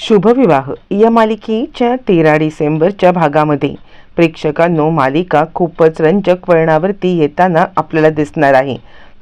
शुभविवाह. या मालिकेच्या तेरा डिसेंबरच्या भागामध्ये. प्रेक्षकांनो मालिका खूपच रंजक वळणावरती येताना आपल्याला दिसणार आहे.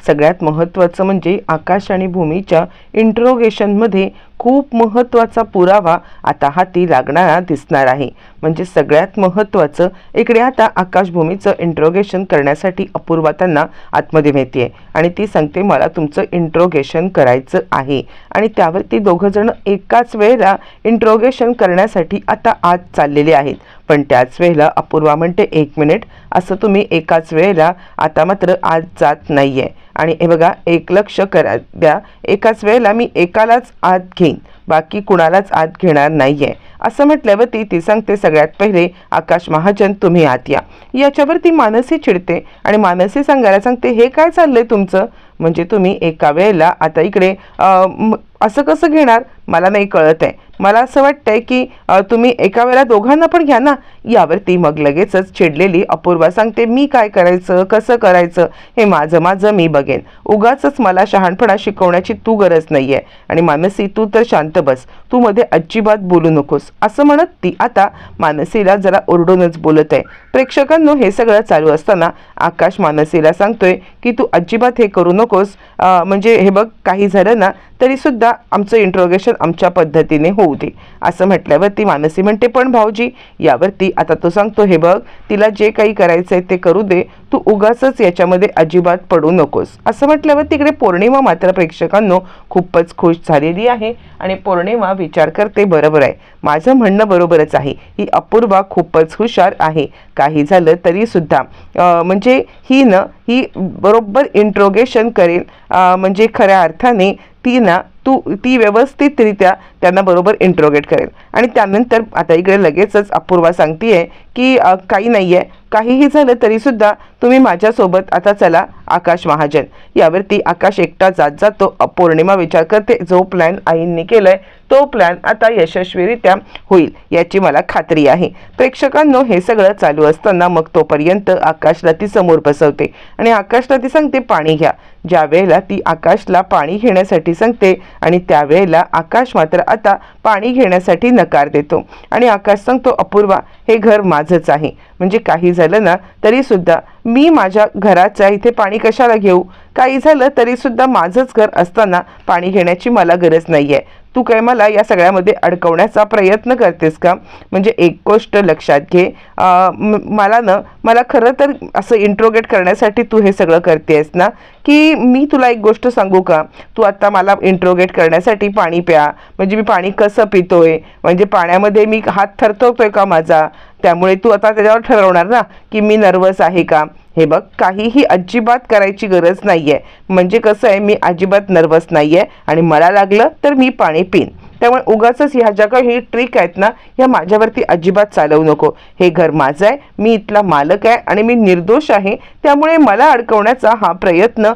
सगळ्यात महत्त्वाचं म्हणजे आकाश आणि भूमीच्या इंट्रोगेशनमध्ये खूप महत्त्वाचा पुरावा आता हाती लागणारा दिसणार आहे. म्हणजे सगळ्यात महत्त्वाचं इकडे आता आकाशभूमीचं इंट्रोगेशन करण्यासाठी अपूर्वा त्यांना आतमध्ये माहिती आहे आणि ती सांगते मला तुमचं इंट्रोगेशन करायचं आहे. आणि त्यावर ती दोघंजणं एकाच वेळेला इंट्रोगेशन करण्यासाठी आता आत चाललेले आहेत. पण त्याच वेळेला अपूर्वा म्हणते एक मिनिट असं तुम्ही एकाच वेळेला आता मात्र आत जात नाही आहे आणि हे बघा एक लक्ष करा द्या. एकाच वेळेला मी एकालाच आत घेईन बाकी कुणालाच आत घेणार नाही आहे असं म्हटल्यावरती ती सांगते सगळ्यात पहिले आकाश महाजन तुम्ही आत या. याच्यावरती मानसी चिडते आणि मानसी सांगायला सांगते हे काय चाललंय तुमचं? म्हणजे तुम्ही एका वेळेला आता इकडे अं, असं कसं घेणार? मला नाही कळत आहे. मला असं वाटतंय की तुम्ही एका वेळेला दोघांना पण घ्या ना. यावरती मग लगेचच चिडलेली अपूर्वा सांगते मी काय करायचं? कसं करायचं? हे माझं माझं मी बघेन. उगाचच मला शहाणपणा शिकवण्याची तू गरज नाही आहे आणि मानसी तू तर शांत बस. तू मध्ये अजिबात बोलू नकोस. असं म्हणत ती आता मानसीला जरा ओरडूनच बोलत आहे. प्रेक्षकांनो हे सगळं चालू असताना आकाश मानसीला सांगतोय की तू अजिबात हे करू नकोस. म्हणजे हे बघ काही झालं ना तरी सुद्धा आमचं इंट्रोगेशन आमच्या पद्धतीने होऊ दे असं म्हटल्यावर ती मानसी म्हणते पण भाऊजी यावरती आता तो सांगतो हे बघ तिला जे काही करायचं आहे ते करू दे तू उगाचच याच्यामध्ये अजिबात पडू नकोस. असं म्हटल्यावर तिकडे पौर्णिमा मात्र प्रेक्षकांनो खूपच खुश झालेली आहे आणि पौर्णिमा विचार करते बरोबर आहे माझं म्हणणं बरोबरच आहे ही अपूर्वा खूपच हुशार आहे काही झालं तरीसुद्धा म्हणजे ही न ही बरोबर इंट्रोगेशन करेल म्हणजे खऱ्या अर्थाने ती ना तू ती व्यवस्थितरित्या त्यांना बरोबर इंट्रोगेट करेल. आणि त्यानंतर आता इकडे लगेचच अपूर्वा सांगतीये की काही नाही आहे काहीही झालं तरी सुद्धा तुम्ही माझ्यासोबत आता चला आकाश महाजन. यावरती आकाश एकटा जात जातो. पौर्णिमा विचार करते जो प्लॅन आईंनी केलाय तो प्लॅन आता यशस्वीरित्या होईल याची मला खात्री आहे. प्रेक्षकांनो हे सगळं चालू असताना मग तोपर्यंत आकाशला ती समोर बसवते आणि आकाशला ती सांगते पाणी घ्या. ज्या वेळेला ती आकाशला पाणी घेण्यासाठी सांगते आणि त्यावेळेला आकाश मात्र आता पाणी घेण्यासाठी नकार देतो. आणि आकाश सांगतो अपूर्वा हे घर माझंच आहे. म्हणजे काही झालं ना तरी सुद्धा मी माझ्या घराच्या इथे पाणी कशाला घेऊ? काही झालं तरी सुद्धा माझंच घर असताना पाणी घेण्याची मला गरज नाही आहे तू काय मला या सगळ्यामध्ये अडकवण्याचा प्रयत्न करतेस का? म्हणजे एक गोष्ट लक्षात घे. मला ना मला खरं तर असं इंट्रोगेट करण्यासाठी तू हे सगळं करतेस ना? की मी तुला एक गोष्ट सांगू का? तू आत्ता मला इंट्रोगेट करण्यासाठी पाणी प्या. म्हणजे मी पाणी कसं पितोय? म्हणजे पाण्यामध्ये मी हात थरथवतोय का माझा? त्यामुळे तू आता त्याच्यावर ठरवणार ना की मी नर्वस आहे का? हे बघ काहीही अजिबात करायची गरज नाही आहे म्हणजे कसं आहे मी अजिबात नर्वस नाही आहे आणि मला लागलं तर मी पाणी पिन. त्यामुळे उगाच ह्या ज्या काही ट्रिक आहेत ना ह्या माझ्यावरती अजिबात चालवू नको. हे घर माझं आहे मी इथला मालक आहे आणि मी निर्दोष आहे. त्यामुळे मला अडकवण्याचा हा प्रयत्न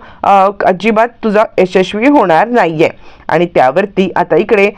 अजिबात तुझा यशस्वी होणार नाही आहे आणि त्यावरती आता इकडे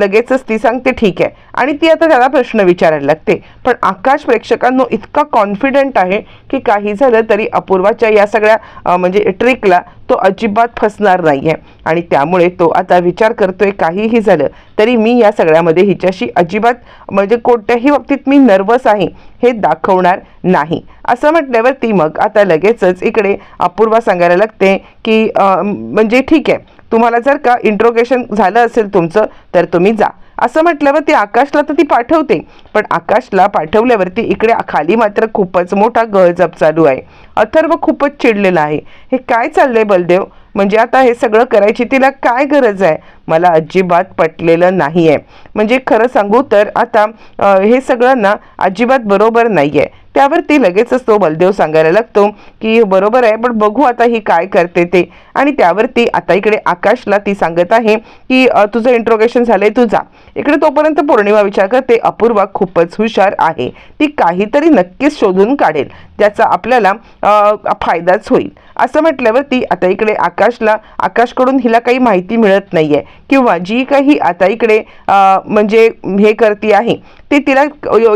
लगेचच ती सांगते ठीक आहे. आणि ती आता त्याला प्रश्न विचारायला लागते. पण आकाश प्रेक्षकांनो इतका कॉन्फिडंट आहे की काही झालं तरी अपूर्वाच्या या सगळ्या म्हणजे ट्रिकला तो अजिबात फसणार नाही आहे आणि त्यामुळे तो आता विचार करतोय काहीही झालं तरी मी या सगळ्यामध्ये हिच्याशी अजिबात म्हणजे कोणत्याही बाबतीत मी नर्वस आहे हे दाखवणार नाही. असं म्हटल्यावर ती मग आता लगेचच इकडे अपूर्वा सांगायला लागते की म्हणजे ठीक आहे. तुम्हाला जर का इंट्रोगेशन झालं असेल तुमचं तर तुम्ही जा. असं म्हटल्यावर ती आकाशला तर ती पाठवते. पण आकाशला पाठवल्यावरती इकडे खाली मात्र खूपच मोठा गळजप चालू आहे. अथर्व खूपच चिडलेला आहे. हे काय चाललंय बलदेव? म्हणजे आता हे सगळं करायची तिला काय गरज आहे? मला अजिबात पटलेलं नाही आहे म्हणजे खरं सांगू तर आता हे सगळं ना अजिबात बरोबर नाही आहे त्यावरती लगेचच तो बलदेव सांगायला लागतो की बरोबर आहे पण बघू आता ही काय करते ते. आणि त्यावरती आता इकडे आकाशला ती सांगत आहे की तुझं इंट्रोगेशन झालंय आहे तुझा इकडे तोपर्यंत पौर्णिमा विचार करते अपूर्वा खूपच हुशार आहे. ती काहीतरी नक्कीच शोधून काढेल त्याचा आपल्याला फायदाच होईल. असं म्हटल्यावर ती आता इकडे आकाशला आकाशकडून हिला काही माहिती मिळत नाहीये. किंवा जी काही आता इकडे म्हणजे हे करती आहे ती तिला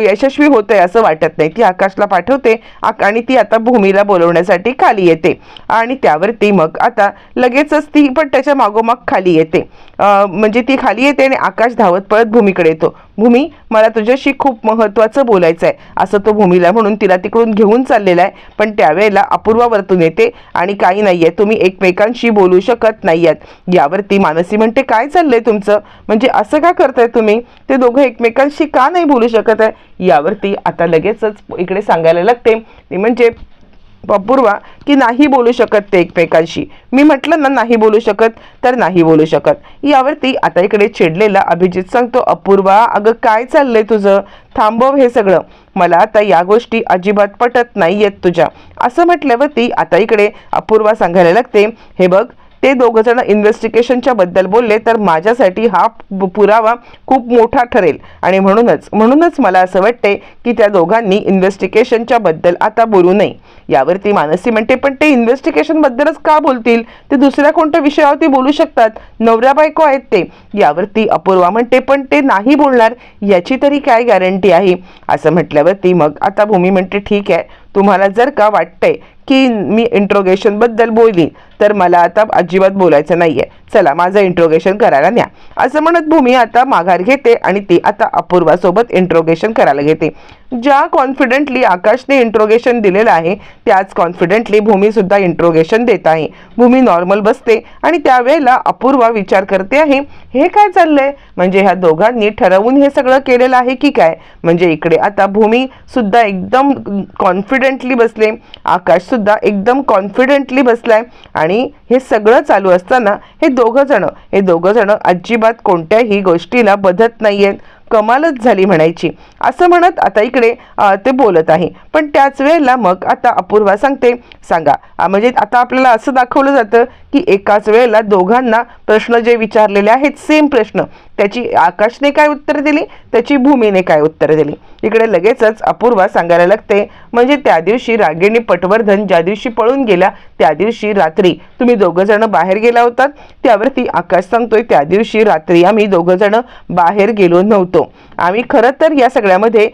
यशस्वी होत आहे असं वाटत नाही. ती आकाशला पाठवते आणि ती आता भूमीला बोलवण्यासाठी खाली येते. आणि त्यावरती मग आता लगेचच ती पण त्याच्या मागोमाग खाली येते. म्हणजे ती खाली येते आणि आकाश धावत पळत भूमीकडे येतो. भूमी मला तुझ्याशी खूप महत्त्वाचं बोलायचं आहे असं तो भूमीला म्हणून तिला तिकडून घेऊन चाललेला आहे. पण त्यावेळेला अपूर्वा वरतून येते आणि काही नाही आहे तुम्ही एकमेकांशी बोलू शकत नाही आहेत यावरती मानसी म्हणते काय चाललंय तुमचं? म्हणजे असं का करताय तुम्ही? ते दोघं एकमेकांशी का नाही बोलू शकत आहे? यावरती आता लगेचच इकडे सांगायला लागते. म्हणजे अपूर्वा की नाही बोलू शकत ते एकमेकांशी. मी म्हटलं ना नाही बोलू शकत तर नाही बोलू शकत. यावरती आता इकडे चिडलेला अभिजित सांगतो अपूर्वा अगं काय चाललंय तुझं? थांबव हे सगळं. मला आता या गोष्टी अजिबात पटत नाही आहेत तुझ्या. असं म्हटल्यावरती आता इकडे अपूर्वा सांगायला लागते हे बघ ते दोघं जण इन्व्हेस्टिगेशनच्या बद्दल बोलले तर माझ्यासाठी हा पुरावा खूप मोठा ठरेल. आणि म्हणूनच म्हणूनच मला असं वाटते की त्या दोघांनी इन्व्हेस्टिगेशनच्या बद्दल आता बोलू नये. यावरती मानसी म्हणते पण ते इन्व्हेस्टिगेशन बद्दलच का बोलतील? ते दुसऱ्या कोणत्या विषयावरती बोलू शकतात? नवऱ्या बायको आहेत ते. यावरती अपूर्वा म्हणते पण ते नाही बोलणार याची तरी काय गॅरंटी आहे? असं म्हटल्यावरती मग आता भूमी म्हणते ठीक आहे तुम्हाला जर का वाटतंय की मी इंट्रोगेशनबद्दल बोलली तर मला आता अजिबात बोलायचं नाही आहे चला माझं इंट्रोगेशन करायला न्या. असं म्हणत भूमी आता माघार घेते आणि ती आता अपूर्वासोबत इंट्रोगेशन करायला घेते. ज्या कॉन्फिडेंटली आकाशने इंट्रोगेशन दिलेलं आहे त्याच कॉन्फिडेंटली भूमी सुद्धा इंट्रोगेशन देत आहे. भूमी नॉर्मल बसते आणि त्यावेळेला अपूर्वा विचार करते आहे हे काय चाललंय? म्हणजे ह्या दोघांनी ठरवून हे सगळं केलेलं आहे की काय? म्हणजे इकडे आता भूमी सुद्धा एकदम कॉन्फिडेंटली बसले. आकाश सुद्धा एकदम कॉन्फिडेंटली बसलाय. आणि हे सगळं चालू असताना हे दोघं जण हे दोघं जण अजिबात कोणत्याही गोष्टीला बधत नाहीयेत. कमालच झाली म्हणायची. असं म्हणत आता इकडे ते बोलत आहे. पण त्याच वेळेला मग आता अपूर्वा सांगते. सांगा म्हणजे आता आपल्याला असं दाखवलं जातं की एकाच वेळेला दोघांना प्रश्न जे विचारलेले आहेत सेम प्रश्न. त्याची आकाशने काय उत्तर दिली? त्याची भूमीने काय उत्तर दिली? इकडे लगेचच अपूर्वा सांगायला लागते. म्हणजे त्या दिवशी रागिणी पटवर्धन ज्या दिवशी पळून गेला त्या दिवशी रात्री. तुम्ही दोघं जण बाहेर गेला होतात. त्यावरती आकाश सांगतोय त्या दिवशी रात्री आम्ही दोघं जण बाहेर गेलो नव्हतो. आम्ही खरं तर या सगळ्यामध्ये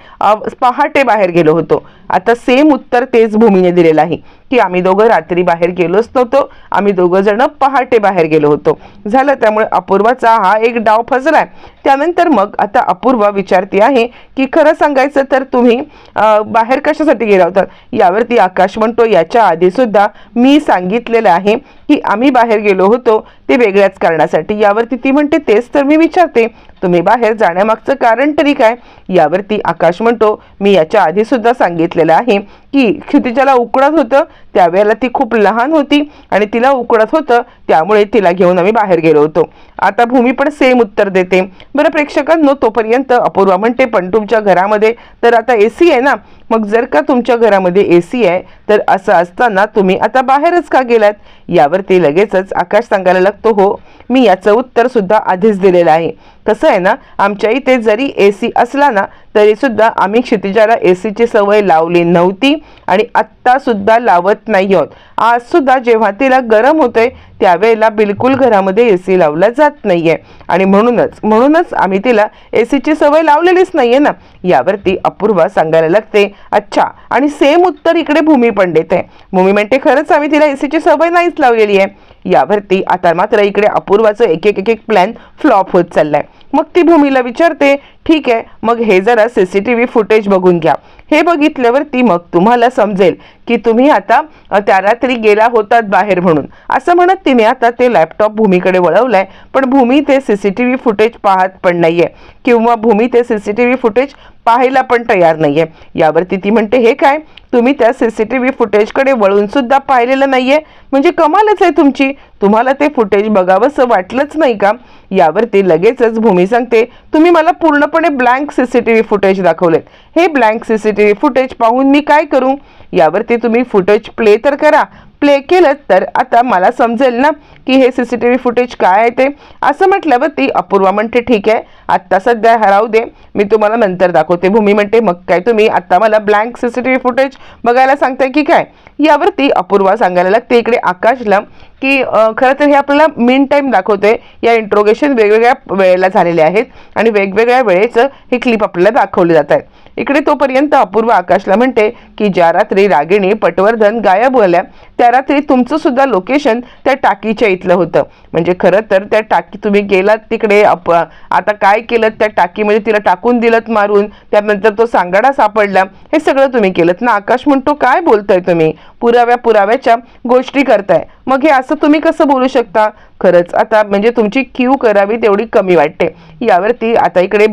पहाटे बाहेर गेलो होतो. आता सेम उत्तर तेच भूमीने दिलेलं आहे की आम्ही दोघं रात्री बाहेर गेलोच नव्हतो आम्ही दोघं जण पहाटे बाहेर गेलो होतो. झालं त्यामुळे अपूर्वाचा हा एक डाव फसलाय. त्यानंतर मग आता अपूर्वा विचारते आहे की खरं सांगायचं तर तुम्ही बाहेर कशासाठी गेला होता? यावरती आकाश म्हणतो याच्या आधी सुद्धा मी सांगितलेलं आहे की आम्ही बाहेर गेलो होतो ते वेगळ्याच कारणासाठी. यावरती ती म्हणते तेच तर मी विचारते. तुम्ही बाहेर जाण्यामागचं कारण तरी काय? यावरती आकाश म्हणतो मी याच्या आधी सुद्धा सांगितलेलं आहे की क्षितिजाला उकडत होतं त्यावेळेला ती खूप लहान होती आणि तिला उकडत होतं त्यामुळे तिला घेऊन आम्ही बाहेर गेलो होतो. आता भूमी पण सेम उत्तर देते. बरं प्रेक्षकांनो तोपर्यंत अपूर्वा म्हणते पण तुमच्या घरामध्ये तर आता ए सी आहे ना? मग जर का तुमच्या घरामध्ये ए सी आहे तर असं असताना तुम्ही आता बाहेरच का गेलात? यावरती लगेचच आकाश सांगायला लागतो हो मी याचं उत्तर सुद्धा आधीच दिलेलं आहे. कसं आहे ना आमच्या इथे जरी ए सी असला ना तरीसुद्धा आम्ही क्षितिजाला ए सीची सवय लावली नव्हती आणि आत्तासुद्धा लावत नाही आहोत. आज सुद्धा जेव्हा तिला गरम होतंय त्यावेळेला बिलकुल घरामध्ये ए सी लावला जात नाही आहे आणि म्हणूनच म्हणूनच आम्ही तिला ए सीची सवय लावलेलीच नाही आहे ना. यावरती अपूर्वा सांगायला लागते अच्छा आणि सेम उत्तर इकडे भूमी पण आहे भूमी म्हणते खरंच आम्ही तिला ए सीची सवय नाहीच लावलेली आहे यावरती आता मात्र इकडे अपूर्वाचं एक एक एक एक प्लॅन फ्लॉप होत चाललाय. मग ती भूमीला विचारते ठीक आहे मग हे जरा C C T V footage बघून घ्या. हे बघितल्यावरती मग तुम्हाला समजेल की तुम्ही आता त्या रात्री गेला होतात बाहेर म्हणून. असं म्हणत तिने आता ते लॅपटॉप भूमीकडे वळवलाय पण भूमी ते C C T V footage पाहत पण नाहीये. किंवा भूमी ते C C T V footage पाहायला पण तयार नाहीये. यावरती ती म्हणते हे काय? तुम्ही त्या सी सी टी व्ही फुटेजकडे वळून सुद्धा पाहिलेलं आहे म्हणजे कमालच आहे तुमची. तुम्हाला ते फुटेज बघावंसं वाटलंच नाही का? यावरती लगेचच भूमी सांगते तुम्ही मला पूर्णपणे blank C C T V footage दाखवलेत. हे blank C C T V footage पाहून मी काय करू? यावरती तुम्ही फुटेज प्ले तर करा प्ले केलं तर आता मला समजेल ना की हे C C T V footage काय आहे ते. असं म्हटल्यावर ती अपूर्वा म्हणते ठीक आहे आत्ता सध्या हराव दे. मी तुम्हाला नंतर दाखवते. भूमी म्हणते मग काय तुम्ही आत्ता मला blank C C T V footage बघायला सांगताय की काय? यावरती अपूर्वा सांगायला लागते इकडे आकाशला की खरं तर हे आपल्याला मेन टाईम दाखवते या इंट्रोगेशन वेगवेगळ्या वेळेला झालेले आहेत आणि वेगवेगळ्या वेळेचं हे क्लिप आपल्याला दाखवले जात आहेत. इकडे तोपर्यंत अपूर्व आकाशला म्हणते की ज्या रात्री रागिणी पटवर्धन गायब झाल्या त्या रात्री तुमचं सुद्धा लोकेशन त्या टाकीच्या इथलं होतं. म्हणजे खरं तर त्या टाकी तुम्ही गेलात तिकडे अप आता काय केलं त्या टाकीमध्ये तिला टाकून दिलत मारून त्यानंतर तो सांगाडा सापडला हे सगळं तुम्ही केलं ना? आकाश म्हणतो काय बोलताय तुम्ही? पुराव्या पुराव्याच्या गोष्टी करताय. मग हे असं तुम्ही कसं बोलू शकता? खरंच आता म्हणजे तुमची क्यू करावी तेवढी कमी वाटते. यावरती आता इकडे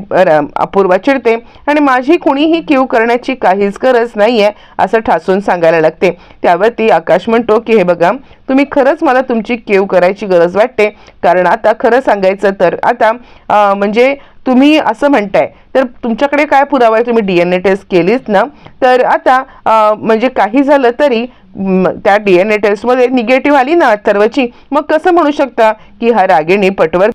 अपूर्वा चिडते आणि माझी कुणीही क्यू करण्याची काहीच गरज नाहीये असं ठासून सांगायला लागते. त्यावरती आकाश म्हणतो की हे बघा तुम्ही खरंच मला तुमची केव करायची गरज वाटते. कारण आता खरं सांगायचं तर आता म्हणजे तुम्ही असं म्हणताय तर तुमच्याकडे काय पुरावा आहे? तुम्ही डी एन ए टेस्ट केलीच ना तर आता म्हणजे काही झालं तरी त्या डी एन ए टेस्टमध्ये निगेटिव्ह आली ना अथर्वची मग कसं म्हणू शकता की हा रागिणी पटवर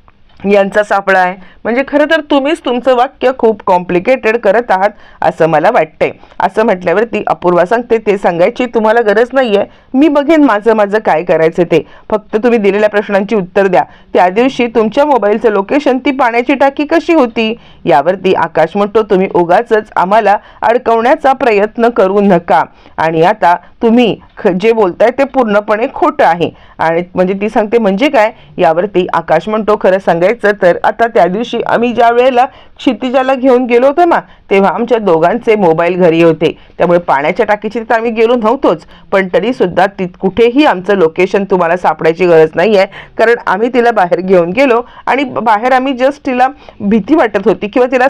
यांचा सापळा आहे. म्हणजे खरं तर तुम्हीच तुमचं वाक्य खूप कॉम्प्लिकेटेड करत आहात असं मला वाटतंय. असं म्हटल्यावर ती अपूर्वा सांगते ते सांगायची तुम्हाला गरज नाही आहे मी बघेन माझं माझं काय करायचं ते. फक्त तुम्ही दिलेल्या प्रश्नांची उत्तर द्या. त्या दिवशी तुमच्या मोबाईलचं लोकेशन ती पाण्याची टाकी कशी होती? यावरती आकाश म्हणतो तुम्ही उगाच आम्हाला अडकवण्याचा प्रयत्न करू नका. आणि आता तुम्ही ख- जे बोलताय ते पूर्णपणे खोटं आहे. आणि म्हणजे ती सांगते म्हणजे काय? यावरती आकाश म्हणतो खरं सांगायचं तर आता त्या दिवशी आम्ही ज्या वेळेला क्षितिजाला घेऊन गेलो होतो ना तेव्हा आमच्या दोघांचे मोबाईल घरी होते. त्यामुळे पाण्याच्या टाकीची तर आम्ही गेलो नव्हतोच. पण तरीसुद्धा ती कुठेही आमचं लोकेशन तुम्हाला सापडायची गरज नाही आहे कारण आम्ही तिला बाहेर घेऊन गेलो आणि बाहेर आम्ही जस्ट तिला भीती वाटत होती किंवा तिला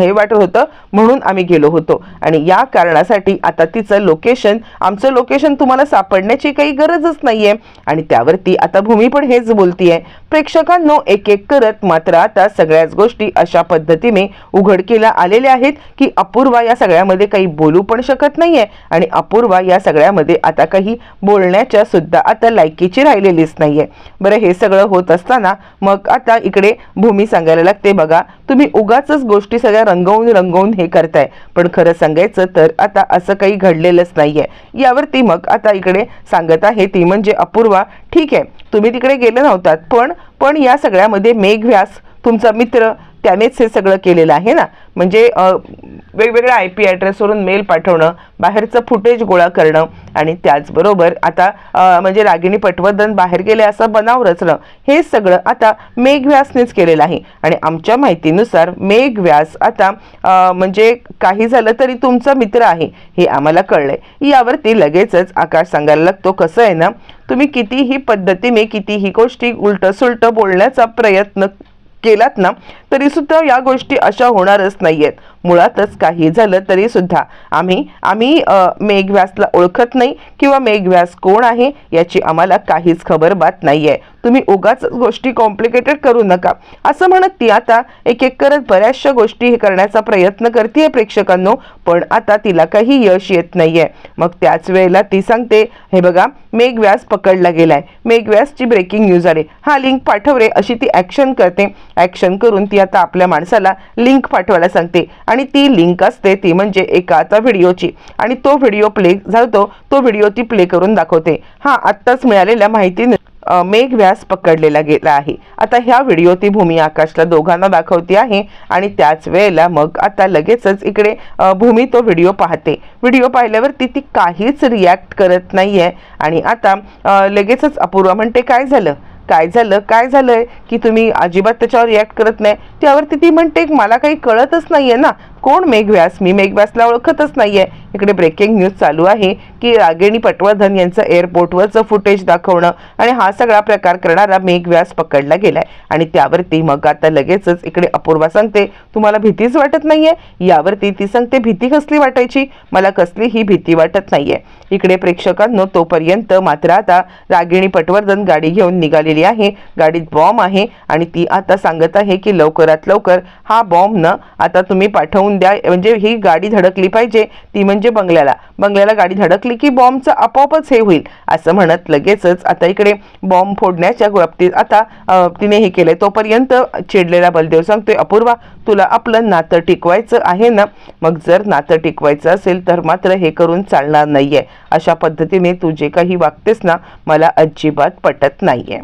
हे वाटत होतं म्हणून आम्ही गेलो होतो. आणि या कारणासाठी आता तिचं लोकेशन आमचं लोकेशन तुम्हाला सापडण्याची काही गरजच नाही आहे आणि त्यावरती आता भूमी पण हेच बोलतीये. प्रेक्षकांनो एक एक करत मात्र आता सगळ्याच गोष्टी अशा पद्धतीने उघडकीला आलेल्या आहेत. की अपूर्वा या सगळ्यामध्ये काही बोलू पण शकत नाहीये. आणि अपूर्वा या सगळ्यामध्ये आता काही बोलण्याच्या सुद्धा आता लायकीची राहिलेलीच नाहीये. बरं हे सगळं होत असताना मग आता इकडे भूमी सांगायला लागते बघा तुम्ही उगाच गोष्टी सगळ्या रंगवून रंगवून हे करताय. पण खरं सांगायचं तर आता असं काही घडलेलंच नाहीये. यावरती मग आता इकडे सांगत आहे ती म्हणजे अपूर्वा ठीक आहे तुम्ही तिकडे गेले नव्हतात पण पण या सगळ्यामध्ये मेघ व्यास तुमचा मित्र त्यानेच हे सगळं केलेलं आहे ना. म्हणजे वेगवेगळ्या आय पी ॲड्रेसवरून मेल पाठवणं बाहेरचं फुटेज गोळा करणं आणि त्याचबरोबर आता म्हणजे रागिणी पटवर्धन बाहेर गेले असं बनाव रचणं हे सगळं आता मेघव्यासनेच केलेलं आहे. आणि आमच्या माहितीनुसार मेघ व्यास आता म्हणजे काही झालं तरी तुमचा मित्र आहे हे आम्हाला कळलंय. यावरती लगेचच आकाश सांगायला लागतो कसं आहे ना तुम्ही कितीही पद्धतीने कितीही गोष्टी उलट सुलट बोलण्याचा प्रयत्न केलात ना तरीसुद्धा या गोष्टी अशा होणारच नाही आहेत मुळातच काही झालं तरी सुद्धा. आम्ही आम्ही मेघव्यासला ओळखत नाही किंवा मेघव्यास कोण आहे याची आम्हाला काहीच खबर बात नाही आहे तुम्ही उगाच गोष्टी कॉम्प्लिकेटेड करू नका. असं म्हणत ती आता एक एक करत बऱ्याचशा गोष्टी हे करण्याचा प्रयत्न करते प्रेक्षकांनो पण आता तिला काही यश येत नाहीये. मग त्याच वेळेला ती सांगते हे बघा मेघव्यास पकडला गेलाय. मेघव्यासची ब्रेकिंग न्यूज आली. हा लिंक पाठव रे अशी ती ऍक्शन करते. ऍक्शन करून ती आता आपल्या माणसाला लिंक पाठवायला सांगते. आणि ती लिंक असते ती म्हणजे एकाचा व्हिडिओची. आणि तो व्हिडिओ प्ले झालतो तो व्हिडिओ ती प्ले करून दाखवते. हा आत्ताच मिळालेल्या माहितीने मेघ व्यास पकडलेला गेला आहे. आता ह्या व्हिडिओ ती भूमी आकाशला दोघांना दाखवते आहे आणि त्याच वेळेला मग आता लगेचच इकडे भूमी तो व्हिडिओ पाहते. व्हिडिओ पाहिल्यावर ती ती काहीच रिॲक्ट करत नाही आहे आणि आता लगेचच अपूर्वा म्हणते काय झालं? काय झालं काय झालंय की तुम्ही अजिबात त्याच्यावर रिॲक्ट करत नाही? त्यावरती ती म्हणते मला काही कळतच नाहीये ना. कोण मेघव्यास? मी मेघव्यासला ओळखतच नाहीये. इकडे ब्रेकिंग न्यूज चालू आहे की रागिणी पटवर्धन यांचं एअरपोर्टवरचं फुटेज दाखवणं आणि हा सगळा प्रकार करणारा मेघव्यास पकडला गेलाय. आणि त्यावरती मग आता लगेचच इकडे अपूर्वा सांगते. तुम्हाला भीतीच वाटत नाहीये? यावरती ती सांगते भीती कसली वाटायची? मला कसली ही भीती वाटत नाहीये. इकडे प्रेक्षकांनो तोपर्यंत मात्र आता रागिणी पटवर्धन गाडी घेऊन निघालेली आहे. गाडीत बॉम्ब आहे आणि ती आता सांगत आहे की लवकरात लवकर हा बॉम्ब न आता तुम्ही पाठवून लावून द्या. म्हणजे ही गाडी धडकली पाहिजे ती म्हणजे बंगल्याला. बंगल्याला गाडी धडकली की बॉम्बचं आपोआपच हे होईल असं म्हणत लगेचच आता इकडे बॉम्ब फोडण्याच्या बाबतीत आता तिने हे केलंय. तोपर्यंत चिडलेला बलदेव सांगतोय अपूर्वा तुला आपलं नातं टिकवायचं आहे ना? मग जर नातं टिकवायचं असेल तर मात्र हे करून चालणार नाहीये. अशा पद्धतीने तू जे काही वागतेस ना मला अजिबात पटत नाहीये.